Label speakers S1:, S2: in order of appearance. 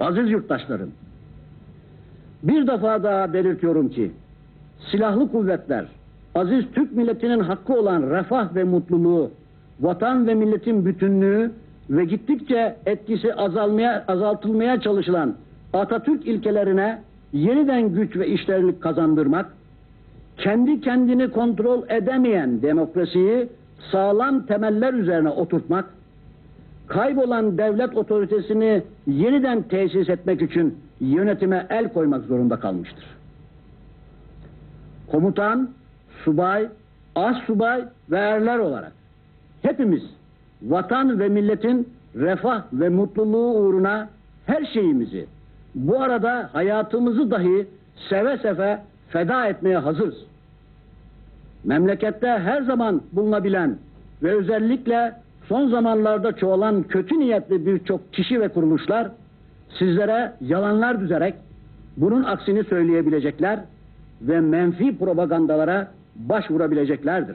S1: Aziz yurttaşlarım, bir defa daha belirtiyorum ki, silahlı kuvvetler, aziz Türk milletinin hakkı olan refah ve mutluluğu, vatan ve milletin bütünlüğü ve gittikçe etkisi azalmaya, azaltılmaya çalışılan Atatürk ilkelerine yeniden güç ve işlerlik kazandırmak, kendi kendini kontrol edemeyen demokrasiyi sağlam temeller üzerine oturtmak, kaybolan devlet otoritesini yeniden tesis etmek için yönetime el koymak zorunda kalmıştır. Komutan, subay, az subay ve erler olarak hepimiz vatan ve milletin refah ve mutluluğu uğruna her şeyimizi, bu arada hayatımızı dahi seve seve feda etmeye hazırız. Memlekette her zaman bulunabilen ve özellikle son zamanlarda çoğalan kötü niyetli birçok kişi ve kuruluşlar sizlere yalanlar düzerek bunun aksini söyleyebilecekler ve menfi propagandalara başvurabileceklerdir.